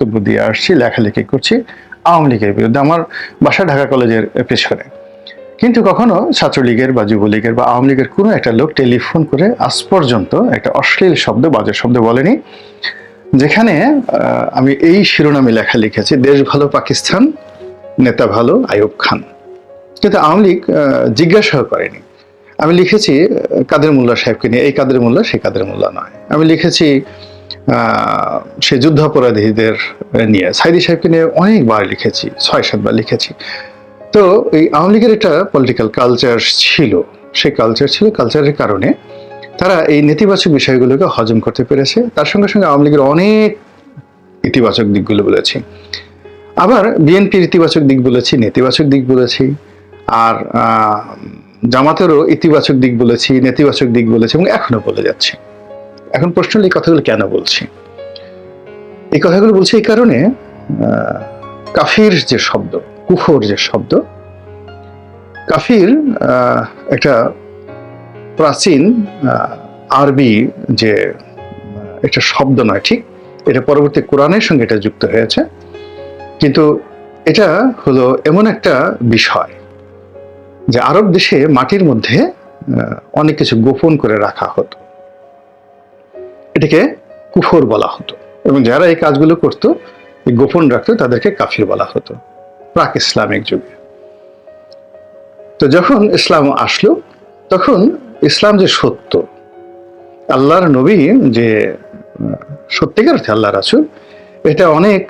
বক্তব্য দিয়ে আসছি, লেখালেখি করছি আওয়ামী লীগের বিরুদ্ধে আমার বাসা ঢাকা কলেজের পেছনে। কিন্তু কখনো ছাত্রলীগের বা যুবলীগের বা আওয়ামী লীগের কোনো একটা লোক টেলিফোন করে আজ পর্যন্ত একটা অশ্লীল শব্দ, বাজে শব্দ বলেনি, যেখানে আমি এই শিরোনামে লেখা লিখেছি, দেশ ভালো, পাকিস্তান, নেতা ভালো, আইয়ুব খান। কিন্তু আওয়ামী লীগ জিজ্ঞাসাও করেনি। আমি লিখেছি, কাদের মোল্লা সাহেবকে নিয়ে? এই কাদের মোল্লা, সেই কাদের মোল্লা নয়। আমি লিখেছি সে যুদ্ধাপরাধীদের নিয়ে। সাইদি সাহেবকে নিয়ে অনেকবার লিখেছি, ছয়, সাতবার লিখেছি। তো এই আওয়ামী লীগের একটা পলিটিক্যাল কালচার ছিল। সেই কালচার ছিল কালচারের কারণে তারা এই নেতিবাচক বিষয়গুলোকে হজম করতে পেরেছে। তার সঙ্গে সঙ্গে আওয়ামী লীগের অনেক ইতিবাচক দিকগুলো বলেছি। আবার বিএনপির ইতিবাচক দিক বলেছি, নেতিবাচক দিক বলেছি। আর জামাতেরও ইতিবাচক দিক বলেছি, নেতিবাচক দিক বলেছি এবং এখনও বলে যাচ্ছি। এখন প্রশ্ন এই কথাগুলো কেন বলছি? এই কথাগুলো বলছি এই কারণে কাফির যে শব্দ, কুফর যে শব্দ, কাফির একটা প্রাচীন আরবি যে, একটা শব্দ নয়, ঠিক? এটা পরবর্তী কোরআনের সঙ্গে এটা যুক্ত হয়েছে। কিন্তু এটা হলো এমন একটা বিষয় যে আরব দেশে মাটির মধ্যে অনেক কিছু গোপন করে রাখা হতো। এটাকে কুফর বলা হতো। এবং যারা এই কাজগুলো করতো গোপন রাখতো, তাদেরকে কাফির বলা হতো। প্রাক ইসলামিক যুগে। তো যখন ইসলাম আসলো, তখন ইসলাম যে সত্য, আল্লাহর নবী যে সত্যিকার আল্লাহ রাসুল, এটা অনেক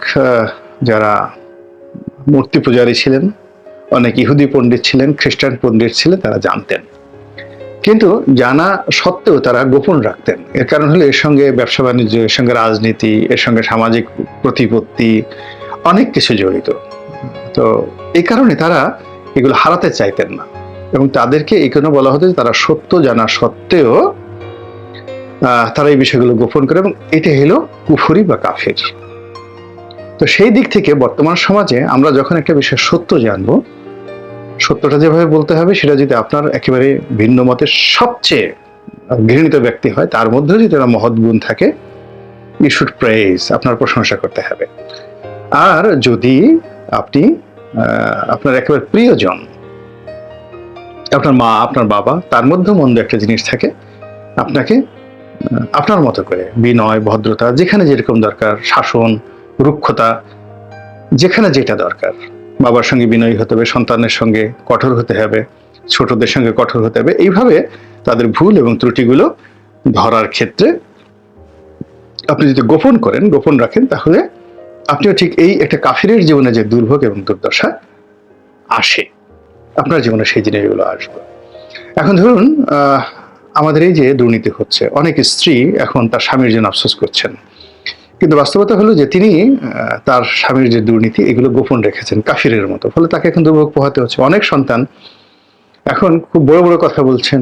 যারা মূর্তি পূজারী ছিলেন, অনেক ইহুদি পণ্ডিত ছিলেন, খ্রিস্টান পণ্ডিত ছিলেন, তারা জানতেন। কিন্তু জানা সত্ত্বেও তারা গোপন রাখতেন। এর কারণ হলো এর সঙ্গে ব্যবসা বাণিজ্য, এর সঙ্গে রাজনীতি, এর সঙ্গে সামাজিক প্রতিপত্তি অনেক কিছু জড়িত। তো এই কারণে তারা এগুলো হারাতে চাইতেন না। এবং তাদেরকে এই কারণে বলা হতো যে তারা সত্য জানা সত্ত্বেও তারা এই বিষয়গুলো গোপন করে এবং এটা হলো কুফুরি বা কাফের। তো সেই দিক থেকে বর্তমান সমাজে আমরা যখন একটা বিষয় সত্য জানব সত্যটা যেভাবে বলতে হবে, সেটা যদি আপনার একেবারে ভিন্ন মতের সবচেয়ে ঘৃণিত ব্যক্তি হয়, তার মধ্যেও যদি একটা মহৎ গুণ থাকে ইউ শুড প্রেজ আপনার প্রশংসা করতে হবে। আর যদি আপনি আপনার একেবারে প্রিয়জন, আপনার মা, আপনার বাবা, তার মধ্যেও মন্দ একটা জিনিস থাকে, আপনাকে আপনার মতো করে বিনয়, ভদ্রতা, যেখানে যেরকম দরকার, শাসন, রুক্ষতা, যেখানে যেটা দরকার বাবার সঙ্গে বিনয়ী হতে হবে, সন্তানের সঙ্গে কঠোর হতে হবে, ছোটদের সঙ্গে কঠোর হতে হবে। এইভাবে তাদের ভুল এবং ত্রুটিগুলো ধরার ক্ষেত্রে আপনি যদি গোপন করেন, গোপন রাখেন, তাহলে আপনিও ঠিক এই একটা কাফিরের জীবনে যে দুর্ভোগ এবং দুর্দশা আসে, আপনার জীবনে সেই জিনিসগুলো আসবে। এখন ধরুন আমাদের এই যে দুর্নীতি হচ্ছে, অনেক স্ত্রী এখন তার স্বামীর জন্য আফসোস করছেন। কিন্তু বাস্তবতা হলো যে তিনি তার স্বামীর যে দুর্নীতি, এগুলো গোপন রেখেছেন কাফিরের মতো। ফলে তাকে এখন দুর্ভোগ পোহাতে হচ্ছে। অনেক সন্তান এখন খুব বড় বড় কথা বলছেন,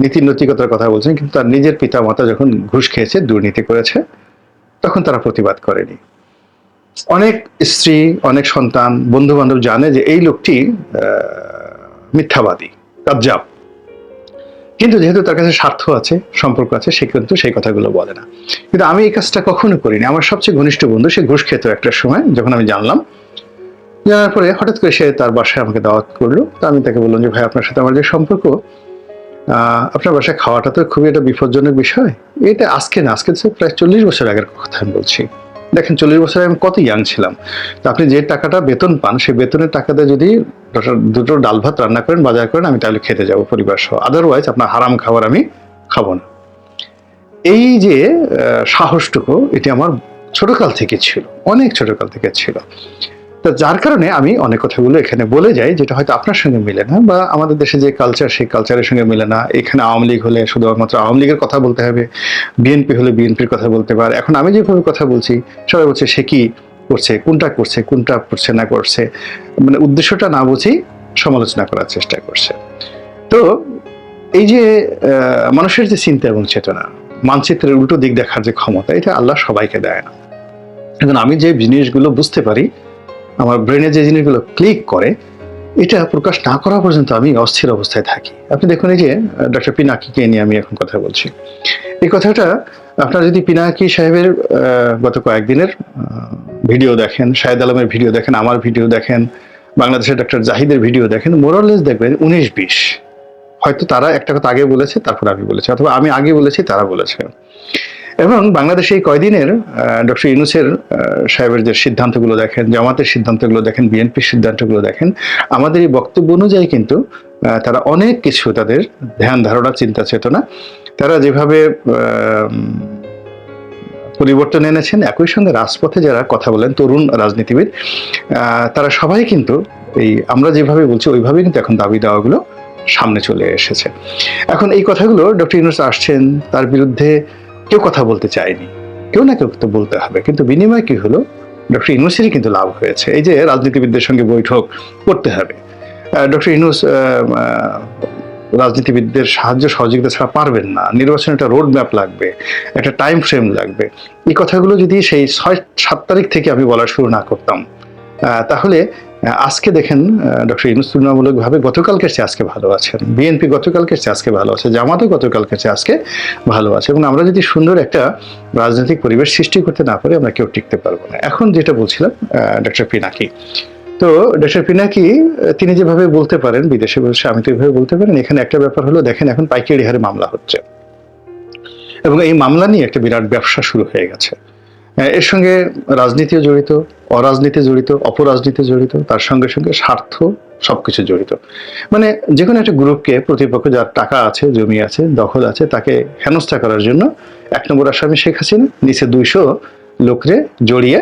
নীতি নৈতিকতার কথা বলছেন, কিন্তু তার নিজের পিতা মাতা যখন ঘুষ খেয়েছে, দুর্নীতি করেছে, তখন তারা প্রতিবাদ করেনি। অনেক স্ত্রী, অনেক সন্তান বন্ধু বান্ধব জানে যে এই লোকটি মিথ্যাবাদী কাবজাব কিন্তু যেহেতু তার কাছে স্বার্থ আছে, সম্পর্ক আছে, সে কিন্তু সেই কথাগুলো বলে না। কিন্তু আমি এই কাজটা কখনো করিনি। আমার সবচেয়ে ঘনিষ্ঠ বন্ধু, সে ঘুষ খেত একটা সময়, যখন আমি জানলাম। জানার পরে হঠাৎ করে সে তার বাসায় আমাকে দাওয়াত করল। তো আমি তাকে বললাম যে, ভাই, আপনার সাথে আমার যে সম্পর্ক আপনার বাসায় খাওয়াটা তো খুবই একটা বিপজ্জনক বিষয়। এটা আজকে না, আজকে প্রায় চল্লিশ বছর আগের কথা আমি বলছি। দেখেন চল্লিশ বছরে আমি কত ইয়াং ছিলাম। তো আপনি যে টাকাটা বেতন পান, সেই বেতনের টাকাতে যদি দুটো- ডাল ভাত রান্না করেন, বাজার করেন, আমি তাহলে খেতে যাব পরিবার সহ। আদারওয়াইজ আপনার হারাম খাবার আমি খাব না। এই যে সাহসটুকু, এটি আমার ছোটকাল থেকে ছিল, অনেক ছোটকাল থেকে ছিল। তো যার কারণে আমি অনেক কথাগুলো এখানে বলে যাই, যেটা হয়তো আপনার সঙ্গে মিলে না বা আমাদের দেশে যে কালচার সেই কালচারের সঙ্গে মিলে না। এখানে আওয়ামী লীগ হলে শুধুমাত্র আওয়ামী লীগের কথা বলতে হবে বিএনপি হলে বিএনপির কথা বলতে পারে। এখন আমি যেভাবে কথা বলছি, সবাই বলছে সে কি করছে, কোনটা করছে কোনটা করছে, না করছে মানে উদ্দেশ্যটা না বুঝেই সমালোচনা করার চেষ্টা করছে। তো এই যে মানুষের যে চিন্তা এবং চেতনা, মানচিত্রের উল্টো দিক দেখার যে ক্ষমতা, এটা আল্লাহ সবাইকে দেয় না। এখন আমি যে জিনিসগুলো বুঝতে পারি আমার ব্রেনে যে জিনিসগুলো ক্লিক করে, এটা প্রকাশ না করা পর্যন্ত আমি অস্থির অবস্থায় থাকি। আপনি দেখুন এই যে ডক্টর পিনাকিকে নিয়ে আমি এখন কথা বলছি। এই কথাটা আপনার যদি পিনাকি সাহেবের গত কয়েকদিনের ভিডিও দেখেন, শাহেদ আলমের ভিডিও দেখেন, আমার ভিডিও দেখেন, বাংলাদেশের ডক্টর জাহিদের ভিডিও দেখেন মোরালেস দেখবেন উনিশ বিশ। হয়তো তারা একটা কথা আগে বলেছে, তারপর আমি বলেছি, অথবা আমি আগে বলেছি, তারা বলেছে। এবং বাংলাদেশে এই কয়দিনের ডক্টর ইউনুসের সাহেবের যে সিদ্ধান্তগুলো দেখেন, জামাতের সিদ্ধান্তগুলো দেখেন, বিএনপির সিদ্ধান্তগুলো দেখেন, আমাদের এই বক্তব্য অনুযায়ী কিন্তু তারা অনেক কিছু তাদের ধ্যান, ধারণা, চিন্তা, চেতনা, তারা যেভাবে পরিবর্তন এনেছেন, একই সঙ্গে রাজপথে যারা কথা বলেন, তরুণ রাজনীতিবিদ তারা সবাই কিন্তু এই আমরা যেভাবে বলছি, ওইভাবেই কিন্তু এখন দাবি দেওয়াগুলো সামনে চলে এসেছে। এখন এই কথাগুলো ডক্টর ইউনুস আসছেন, তার বিরুদ্ধে কেউ কথা বলতে চায়নি। কেউ না কেউ তো বলতে হবে। কিন্তু বিনিময় কি হলো? ডক্টর ইউনুসেরই কিন্তু লাভ হয়েছে। এই যে রাজনীতিবিদদের সঙ্গে বৈঠক করতে হবে। ডক্টর ইউনুস রাজনীতিবিদদের সাহায্য সহযোগিতা ছাড়া পারবেন না। নির্বাচনে একটা রোড ম্যাপ লাগবে, একটা টাইম ফ্রেম লাগবে। এই কথাগুলো যদি সেই ছয় সাত তারিখ থেকে আমি বলা শুরু না করতাম তাহলে আজকে দেখেন ডক্টর ইউনুস তুলনামূলকভাবে গতকালকের চেয়ে আজকে ভালো আছেন। বিএনপি গতকালকের চেয়ে আজকে ভালো আছে, জামাতও গতকালকের চেয়ে আজকে ভালো আছে এবং আমরা যদি সুন্দর একটা রাজনৈতিক পরিবেশ সৃষ্টি করতে না পারি, আমরা কেউ টিকতে পারব না। এখন যেটা বলছিলাম ডক্টর পিনাকি। তো ডক্টর পিনাকি তিনি যেভাবে বলতে পারেন, বিদেশে বসে আমি তো এইভাবে বলতে পারেন এখানে একটা ব্যাপার হলো, দেখেন এখন পাইকারি হারে মামলা হচ্ছে। এবং এই মামলা নিয়ে একটা বিরাট ব্যবসা শুরু হয়ে গেছে। এর সঙ্গে রাজনীতিও জড়িত অরাজনীতি জড়িত, অপরাজনীতি জড়িত, তার সঙ্গে সঙ্গে স্বার্থ সবকিছু জড়িত। মানে যে কোনো একটা গ্রুপকে প্রতিপক্ষ যার টাকা আছে, জমি আছে, দখল আছে, তাকে হেনস্থা করার জন্য এক নম্বর আসামি শেখ হাসিনা, নিচে দুইশো লোকরে জড়িয়ে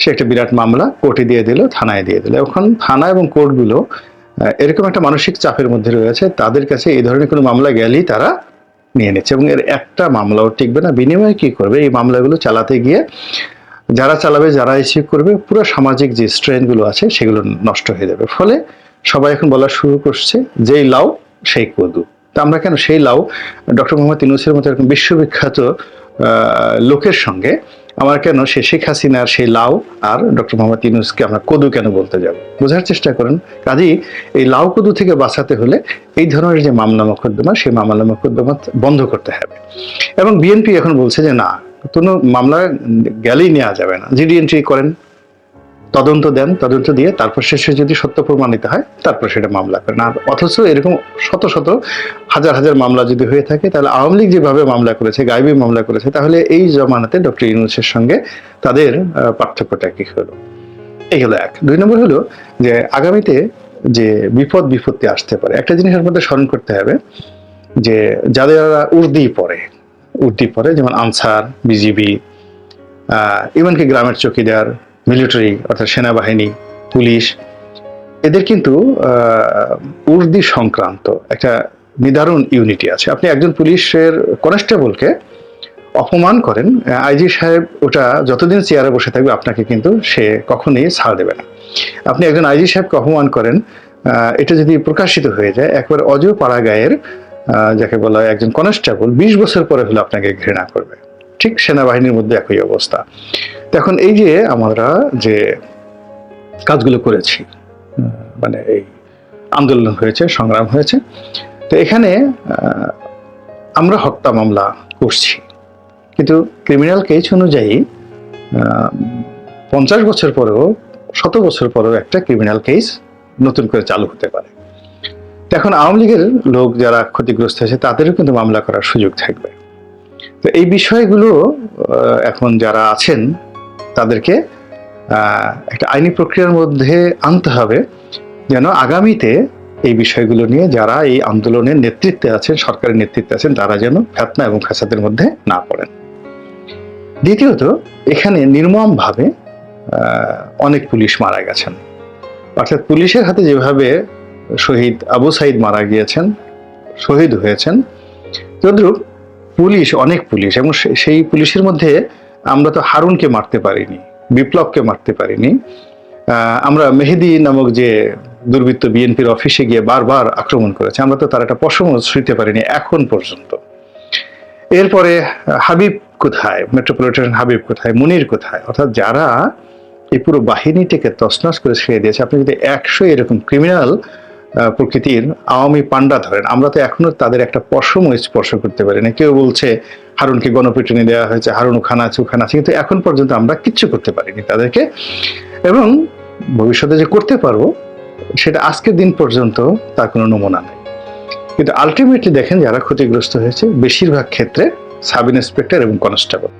সে একটা বিরাট মামলা কোর্টে দিয়ে দিল, থানায় দিয়ে দিল। এখন থানা এবং কোর্টগুলো এরকম একটা মানসিক চাপের মধ্যে রয়েছে, তাদের কাছে এই ধরনের কোনো মামলা গেলেই তারা নিয়ে নিচ্ছে এবং এর একটা মামলাও টিকবে না। বিনিময়ে কি করবে? এই মামলাগুলো চালাতে গিয়ে যারা চালাবে, যারা রিসিভ করবে, পুরো সামাজিক যে স্ট্রেনগুলো আছে সেগুলো নষ্ট হয়ে যাবে। ফলে সবাই এখন বলা শুরু করছে যেই লাউ, সেই কদু। তা আমরা কেন সেই লাউ? ডক্টর মোহাম্মদ ইউনুসের মতো এরকম বিশ্ববিখ্যাত লোকের সঙ্গে আমার কেন সে শেখ হাসিনার সেই লাউ আর ডক্টর মোহাম্মদ ইউনুসকে আমরা কদু কেন বলতে যাব? বোঝার চেষ্টা করেন। কাজেই এই লাউ কদু থেকে বাঁচাতে হলে এই ধরনের যে মামলা মোকদ্দমা সেই মামলা মোকদ্দমা বন্ধ করতে হবে। এবং বিএনপি এখন বলছে যে না কোনো মামলা গেলেই নেওয়া যাবে না। জিডি এন্ট্রি করেন, তদন্ত দেন, তদন্ত দিয়ে তারপর শেষে যদি সত্য প্রমাণিত হয়, তারপর সেটা মামলা করেন। আর অথচ এরকম শত শত হাজার হাজার মামলা যদি হয়ে থাকে, তাহলে আওয়ামী লীগ যেভাবে মামলা করেছে, গাইবি মামলা করেছে, তাহলে এই জমানাতে ডক্টর ইউনুসের সঙ্গে তাদের পার্থক্যটা কি হলো? এই হলো এক। দুই নম্বর হলো যে আগামীতে যে বিপদ বিপত্তি আসতে পারে, একটা জিনিসের মধ্যে স্মরণ করতে হবে যে যাদের উর্দি পড়ে উর্দি পড়ে যেমন আনসার বিজিবি ইভেনকি গ্রামের চৌকিদার মিলিটারি অর্থাৎ সেনাবাহিনী পুলিশ এদের কিন্তু উর্দি সংক্রান্ত একটা নিদারুণ ইউনিটি আছে। আপনি একজন পুলিশের কনস্টেবলকে অপমান করেন আইজি সাহেব ওটা যতদিন চেয়ারে বসে থাকবে আপনাকে কিন্তু সে কখনই ছাড় দেবে না। আপনি একজন আইজি সাহেবকে অপমান করেন এটা যদি প্রকাশিত হয়ে যায় একবার অজ পাড়া গায়ের আহ, যাকে বলা হয় একজন কনস্টেবল, বিশ বছর পরে হলে আপনাকে ঘৃণা করবে। ঠিক সেনাবাহিনীর মধ্যে একই অবস্থা। এখন এই যে আমরা যে কাজগুলো করেছি মানে এই আন্দোলন হয়েছে, সংগ্রাম হয়েছে, তো এখানে আমরা হত্যা মামলা করছি। কিন্তু ক্রিমিনাল কেস অনুযায়ী পঞ্চাশ বছর পরেও, শত বছর পরেও একটা ক্রিমিনাল কেস নতুন করে চালু হতে পারে। এখন আওয়ামী লীগের লোক যারা ক্ষতিগ্রস্ত হয়েছে, তাদেরও কিন্তু মামলা করার সুযোগ থাকবে। তো এই বিষয়গুলো এখন যারা আছেন, তাদেরকে একটা আইনি প্রক্রিয়ার মধ্যে আনতে হবে যেন আগামীতে এই বিষয়গুলো নিয়ে যারা এই আন্দোলনের নেতৃত্বে আছেন, সরকারের নেতৃত্বে আছেন, তারা যেন ফেতনা এবং ফ্যাসাদের মধ্যে না পড়েন। দ্বিতীয়ত, এখানে নির্মমভাবে অনেক পুলিশ মারা গেছেন। অর্থাৎ পুলিশের হাতে যেভাবে শহীদ আবু সাইদ মারা গিয়েছেন, শহীদ হয়েছেন। তদ্রুপ পুলিশ, অনেক পুলিশ এবং সেই পুলিশের মধ্যে আমরা তো হারুনকে মারতে পারিনি, বিপ্লবকে মারতে পারিনি। আমরা মেহেদি নামক যে দুর্বৃত্ত বিএনপির অফিসে গিয়ে বারবার আক্রমণ করেছে, আমরা তো তার একটা পশম শুইতে পারিনি এখন পর্যন্ত। এরপরে হাবিব কোথায়? মেট্রোপলিটন হাবিব কোথায়? মুনির কোথায়? অর্থাৎ যারা এই পুরো বাহিনীটিকে তছনছ করে ছেড়ে দিয়েছে, আপনি যদি একশো এরকম ক্রিমিনাল প্রকৃতির আওয়ামী পান্ডা ধরেন, আমরা তো এখনও তাদের একটা পশম স্পর্শ করতে পারি না কেউ বলছে হারুনকে গণপিটুনি দেওয়া হয়েছে, হারুন ওখানে আছে ওখানে আছে, কিন্তু এখন পর্যন্ত আমরা কিচ্ছু করতে পারিনি তাদেরকে। এবং ভবিষ্যতে যে করতে পারব, সেটা আজকের দিন পর্যন্ত তার কোনো নমুনা নেই। কিন্তু আলটিমেটলি দেখেন যারা ক্ষতিগ্রস্ত হয়েছে, বেশিরভাগ ক্ষেত্রে সাব ইন্সপেক্টর এবং কনস্টেবল।